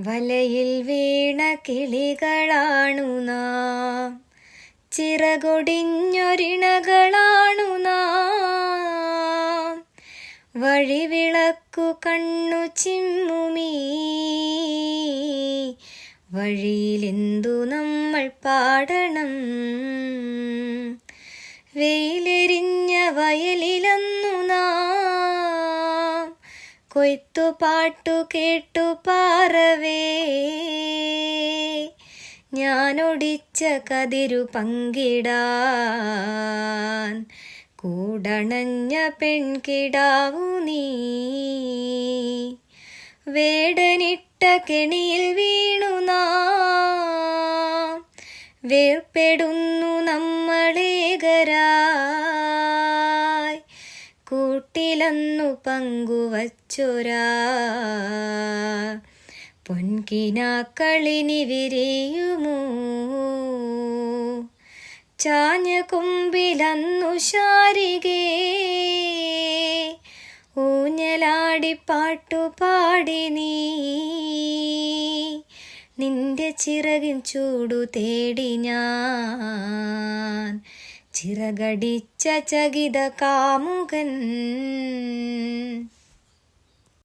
വലയിൽ വീണ കിളികളാണു നാം. ചിറകൊടിഞ്ഞൊരിണകളാണു നാം. വഴിവിളക്കു കണ്ണു ചിമ്മുമീ. വഴിയിലെന്തു നമ്മൾ പാടണം? വെയിലെരിഞ്ഞ വയലിലന്നു കൊയ്ത്തു പാട്ടു കേട്ടു പാറവേ. ഞാനൊടിച്ച കതിരു പങ്കിടാൻ കൂടണഞ്ഞ പെൺകിടാവു നീ. വേടനിട്ട കെണിയിൽ വീണു നാം. വേർപ്പെടുന്നു നമ്മളേകരായി കൂട്ടിലന്നു പങ്കുവച്ചൊരാ. പൊൻകിനാക്കളിനി വിരിയുമോ. ചാഞ്ഞ കൊമ്പിലന്നു ശാരികേ. ഊഞ്ഞലാടി പാട്ടുപാടി നീ. നിന്റെ ചിറകിൻ ചൂടു തേടി ഞാൻ ചിറകടിച്ച ചകിത കാമുകൻ